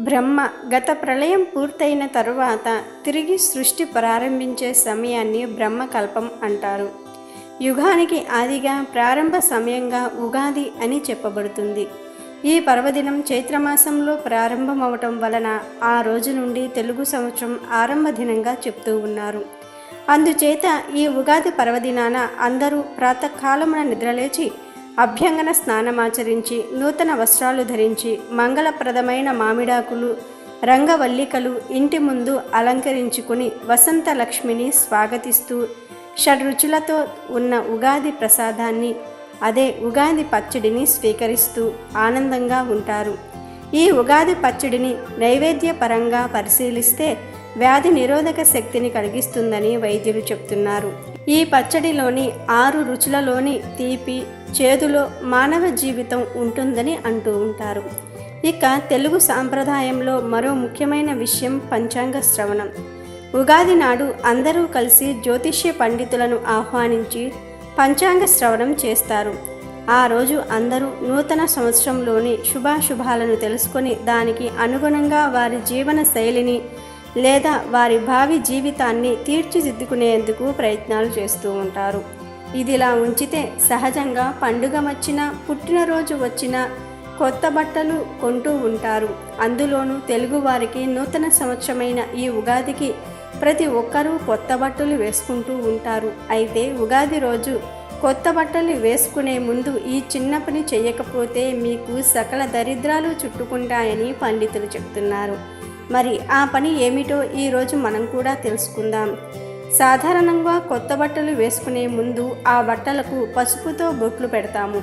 బ్రహ్మ గత ప్రళయం పూర్తయిన తరువాత తిరిగి సృష్టి ప్రారంభించే సమయాన్ని బ్రహ్మకల్పం అంటారు. యుగానికి ఆదిగా ప్రారంభ సమయంగా ఉగాది అని చెప్పబడుతుంది. ఈ పర్వదినం చైత్రమాసంలో ప్రారంభమవటం వలన ఆ రోజు నుండి తెలుగు సంవత్సరం ఆరంభ దినంగా చెప్తూ ఉన్నారు. అందుచేత ఈ ఉగాది పర్వదినాన అందరూ ప్రాతకాలమున నిద్రలేచి అభ్యంగన స్నానమాచరించి నూతన వస్త్రాలు ధరించి మంగళప్రదమైన మామిడాకులు రంగవల్లికలు ఇంటి ముందు అలంకరించుకుని వసంత లక్ష్మిని స్వాగతిస్తూ షడ్రుచులతో ఉన్న ఉగాది ప్రసాదాన్ని అదే ఉగాది పచ్చడిని స్వీకరిస్తూ ఆనందంగా ఉంటారు. ఈ ఉగాది పచ్చడిని నైవేద్యపరంగా పరిశీలిస్తే వ్యాధి నిరోధక శక్తిని కలిగిస్తుందని వైద్యులు చెప్తున్నారు. ఈ పచ్చడిలోని ఆరు రుచులలోని తీపి చేదులో మానవ జీవితం ఉంటుందని అంటూ ఉంటారు. ఇక తెలుగు సాంప్రదాయంలో మరో ముఖ్యమైన విషయం పంచాంగ శ్రవణం. ఉగాది నాడు అందరూ కలిసి జ్యోతిష్య పండితులను ఆహ్వానించి పంచాంగ శ్రవణం చేస్తారు. ఆ రోజు అందరూ నూతన సంవత్సరంలోని శుభాశుభాలను తెలుసుకొని దానికి అనుగుణంగా వారి జీవన శైలిని లేదా వారి భావి జీవితాన్ని తీర్చిదిద్దుకునేందుకు ప్రయత్నాలు చేస్తూ ఉంటారు. ఇదిలా ఉంచితే సహజంగా పండుగ వచ్చినా పుట్టినరోజు వచ్చినా కొత్త బట్టలు కొంటూ ఉంటారు. అందులోనూ తెలుగువారికి నూతన సంవత్సరమైన ఈ ఉగాదికి ప్రతి ఒక్కరూ కొత్త బట్టలు వేసుకుంటూ ఉంటారు. అయితే ఉగాది రోజు కొత్త బట్టలు వేసుకునే ముందు ఈ చిన్న పని చేయకపోతే మీకు సకల దరిద్రాలు చుట్టుకుంటాయని పండితులు చెప్తున్నారు. మరి ఆ పని ఏమిటో ఈరోజు మనం కూడా తెలుసుకుందాం. సాధారణంగా కొత్త బట్టలు వేసుకునే ముందు ఆ బట్టలకు పసుపుతో బొట్లు పెడతాము.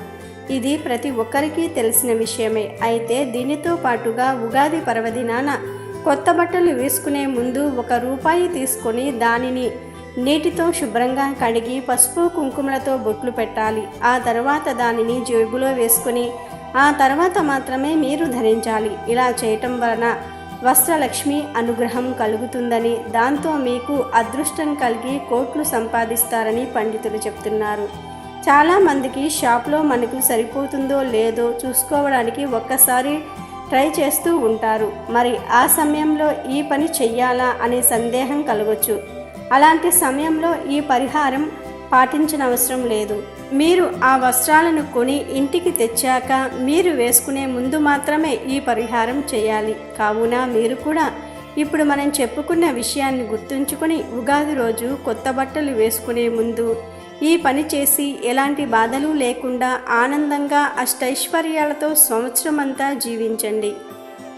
ఇది ప్రతి ఒక్కరికి తెలిసిన విషయమే. అయితే దీనితో పాటుగా ఉగాది పర్వదినాన కొత్త బట్టలు వేసుకునే ముందు ఒక రూపాయి తీసుకొని దానిని నీటితో శుభ్రంగా కడిగి పసుపు కుంకుమలతో బొట్లు పెట్టాలి. ఆ తర్వాత దానిని జేబులో వేసుకుని ఆ తర్వాత మాత్రమే మీరు ధరించాలి. ఇలా చేయటం వలన వస్త్రలక్ష్మి అనుగ్రహం కలుగుతుందని దాంతో మీకు అదృష్టం కలిగి కోట్లు సంపాదిస్తారని పండితులు చెప్తున్నారు. చాలామందికి షాప్లో మనకు సరిపోతుందో లేదో చూసుకోవడానికి ఒక్కసారి ట్రై చేస్తూ ఉంటారు. మరి ఆ సమయంలో ఈ పని చెయ్యాలా అనే సందేహం కలగొచ్చు. అలాంటి సమయంలో ఈ పరిహారం పాటించనవసరం లేదు. మీరు ఆ వస్త్రాలను కొని ఇంటికి తెచ్చాక మీరు వేసుకునే ముందు మాత్రమే ఈ పరిహారం చేయాలి. కావున మీరు కూడా ఇప్పుడు మనం చెప్పుకున్న విషయాన్ని గుర్తుంచుకొని ఉగాది రోజు కొత్త బట్టలు వేసుకునే ముందు ఈ పని చేసి ఎలాంటి బాధలు లేకుండా ఆనందంగా అష్టైశ్వర్యాలతో సంవత్సరం అంతా జీవించండి.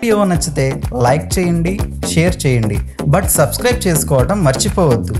వీడియో నచ్చితే లైక్ చేయండి షేర్ చేయండి. బట్ సబ్స్క్రైబ్ చేసుకోవడం మర్చిపోవద్దు.